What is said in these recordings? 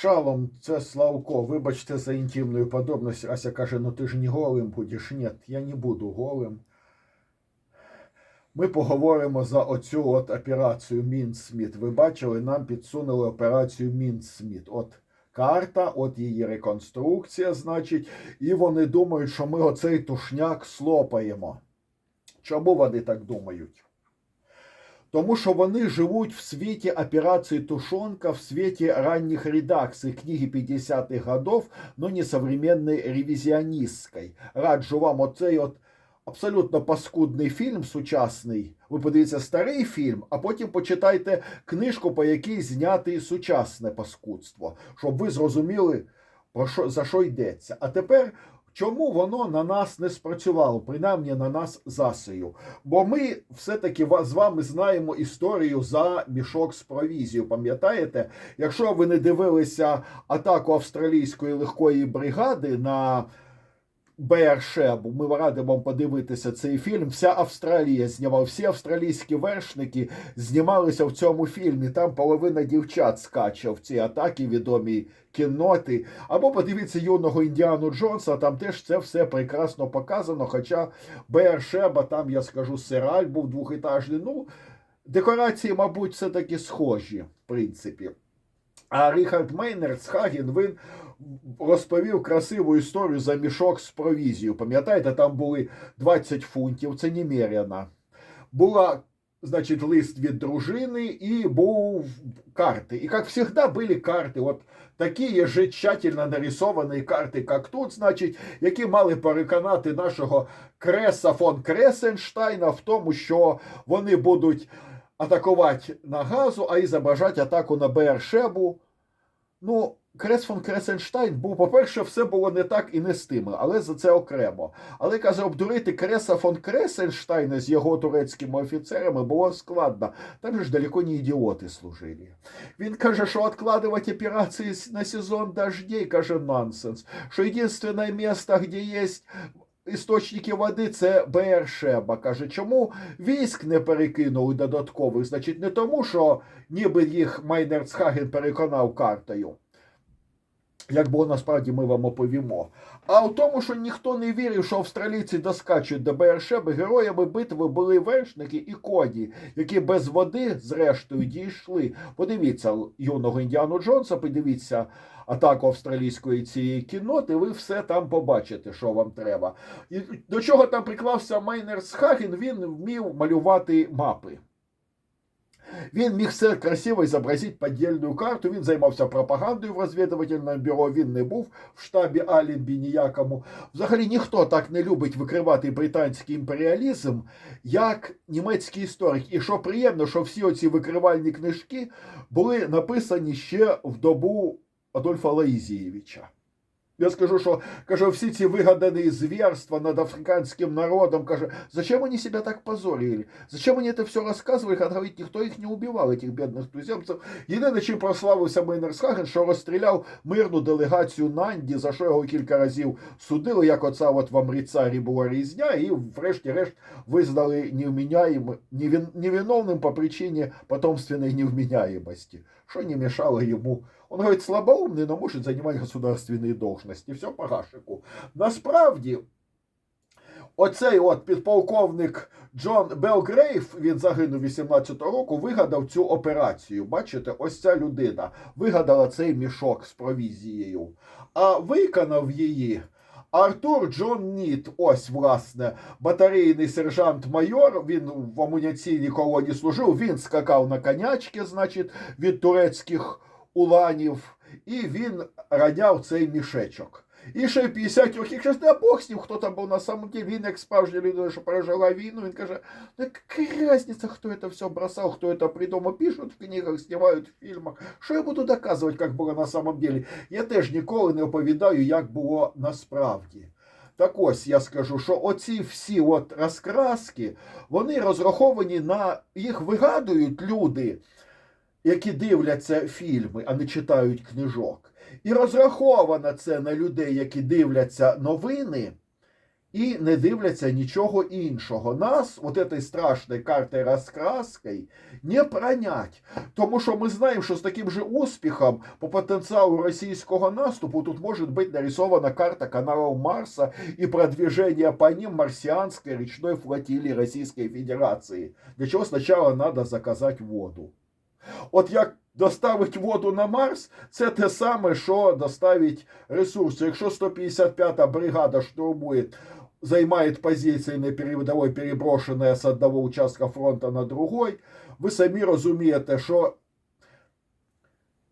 шалом, це Славко. Вибачте за інтимну подобність. Ася каже, ну ти ж не голим будеш. Ні, я не буду голим. Ми поговоримо за оцю от операцію Мінсміт. Ви бачили, нам підсунули операцію Мінсміт. От карта, от її реконструкція, значить, і вони думають, що ми оцей тушняк слопаємо. Чому вони так думають? Тому що вони живуть в світі операції Тушонка, в світі ранніх редакцій книги 50-х годов, но не современной ревізіоністської. Раджу вам оцей от абсолютно паскудний фільм сучасний. Ви подивіться старий фільм, а потім почитайте книжку, по якій знятий сучасне паскудство, щоб ви зрозуміли, про що, за що йдеться. А тепер чому воно на нас не спрацювало, принаймні на нас засею? Бо ми все-таки з вами знаємо історію за мішок з провізією. Пам'ятаєте, якщо ви не дивилися атаку австралійської легкої бригади на Бершебу, ми радимо вам подивитися цей фільм. Вся Австралія знімала, всі австралійські вершники знімалися в цьому фільмі. Там половина дівчат скаче в ці атаки, відомі кінноти. Або подивіться юного Індіану Джонса, там теж це все прекрасно показано. Хоча Бершеба, там я скажу, сираль був двохетажний. Ну, декорації, мабуть, все таки схожі, в принципі. А Ріхард Мейнерд Хаген він розповів красиву історію за мішок з провізією. Пам'ятаєте, там були 20 фунтів, це немерено. Була, значить, лист від дружини і був карти. І, як завжди, були карти. От такі же тщательно нарисовані карти, як тут, значить, які мали переконати нашого Креса фон Кресенштайна в тому, що вони будуть атакувати на газу, а і забажати атаку на Бершебу. Ну, Крес фон Кресенштайн був, по-перше, все було не так і не з тими, але за це окремо. Але каже, обдурити Креса фон Кресенштайна з його турецькими офіцерами було складно. Там ж далеко не ідіоти служили. Він каже, що відкладувати операції на сезон дождей, каже, нонсенс. Що єдине місце, де є істочники води це Бершеба. Каже, чому військ не перекинули додаткових? Значить, не тому, що ніби їх Майнерцхаген переконав картою. Як було насправді ми вам оповімо. А в тому, що ніхто не вірив, що австралійці доскачуть до Бершеби, героями битви були вершники і коді, які без води, зрештою, дійшли. Подивіться юного Індіану Джонса, подивіться атаку австралійської цієї кінноти, ви все там побачите, що вам треба. І до чого там приклався Майнерс Хаген, він вмів малювати мапи. Він міг все красиво зобразити подільну карту. Він займався пропагандою в розвідувальному бюро. Він не був в штабі Алінбі ніякому. Взагалі ніхто так не любить викривати британський імперіалізм, як німецький історик. І що приємно, що всі оці викривальні книжки були написані ще в добу Адольфа Лаїзієвича. Я скажу, що каже, всі ці вигадані зверства над африканським народом, каже, зачем они себя так позорили? Зачем они это все рассказывали, когда говорит, никто их не убивал, этих бедних туземців. Єдине, чим прославився Мейнерсхаген, що розстріляв мирну делегацію Нанді, за що його кілька разів судили, як оця от в Амріцарі була різня, і врешті-решт визнали невміняєм, невин, невиновним по причині потомственной невменяемости, що не мешало йому он говорит, слабоумный, но может занимать государственные должности. Все по гашику. Насправді, оцей от підполковник Джон Белгрейв, він загинув 18-го року, вигадав цю операцію. Бачите, ось ця людина вигадала цей мішок з провізією, а виконав її. Артур Джон Ніт, ось власне, батарейний сержант-майор. Він в амуніційній колоні служив. Він скакав на конячки, значить, від турецьких уланів, і він раняв цей мішечок. І ще й 50 років, якщо не Бог з хто там був на самом деле, він як справжня людина, що пережила війну, він каже, ну яка різниця, хто це все бросав, хто це придумав, пишуть в книгах, знімають в фільмах. Що я буду доказувати, як було на самом деле? Я теж ніколи не оповідаю, як було насправді. Так ось я скажу, що оці всі от розкраски, вони розраховані на їх вигадують люди, які дивляться фільми, а не читають книжок. І розраховано це на людей, які дивляться новини і не дивляться нічого іншого. Нас, от этой страшной картой розкраской, не пронять. Тому що ми знаємо, що з таким же успіхом по потенціалу російського наступу тут може бути нарисована карта каналів Марса і продвижение по ним марсианской речной флотилии Российской Федерации. Для чого спочатку треба заказати воду. От як доставить воду на Марс, це те саме, що доставить ресурси. Якщо 155-та бригада штурмує, займає позиції на передовій, переброшені з одного участка фронту на другой, ви самі розумієте, що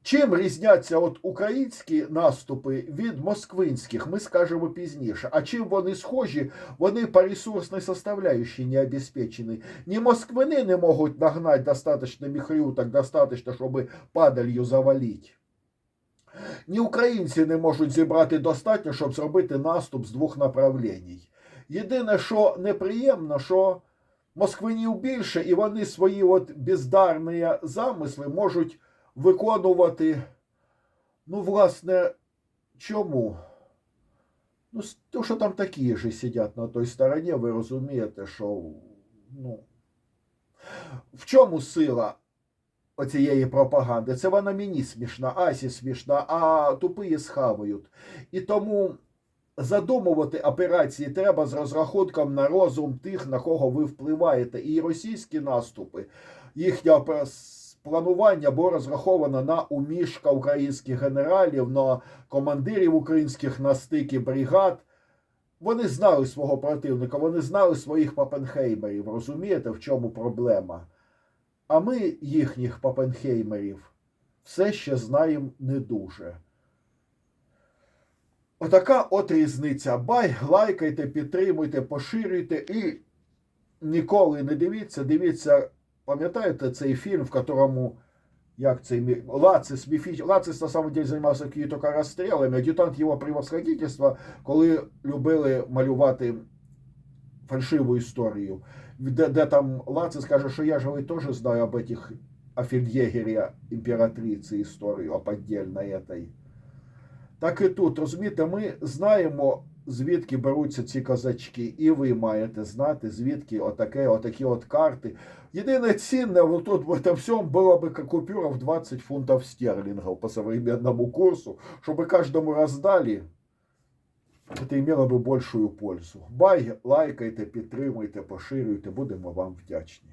чим різняться от українські наступи від москвинських, ми скажемо пізніше. А чим вони схожі, вони по ресурсній составляющей не обеспечені. Ні москвини не можуть нагнати достаточно міхрюток, достаточно, щоб падалью завалити. Ні українці не можуть зібрати достатньо, щоб зробити наступ з двох направлень. Єдине, що неприємно, що москвинів більше, і вони свої от бездарні замисли можуть виконувати. Ну, власне, чому? Ну, то, що там такі ж сидять на той стороні, ви розумієте, що ну, в чому сила оцієї пропаганди? Це вона мені смішна, Асі смішна, а тупі схавають. І тому задумувати операції треба з розрахунком на розум тих, на кого ви впливаєте. І російські наступи, їхнє опе- с- планування було розраховано на умішка українських генералів, на командирів українських на стики бригад. Вони знали свого противника, вони знали своїх папенхеймерів. Розумієте, в чому проблема? А ми їхніх папенхеймерів все ще знаємо не дуже. Отака от різниця. Бай, лайкайте, підтримуйте, поширюйте і ніколи не дивіться. Дивіться, пам'ятаєте цей фільм, в которому як цей мі- Лацис, міфі... Лацис на самом деле займався тільки розстрілами, ад'ютант його превосходительства, коли любили малювати фальшиву історію, де, де там Лацис каже, що я ж ви теж знаю об этих о фельдъегере імператриці історію, об поддельной этой. Так і тут, розумієте, ми знаємо, звідки беруться ці козачки, і ви маєте знати, звідки отаке, отакі от карти. Єдине цінне вот тут в этом всем было бы как купюра в 20 фунтов стерлингов по современному курсу, чтобы каждому раздали. Это имело бы большую пользу. Бай, лайкайте, підтримуйте, поширюйте, будемо вам вдячні.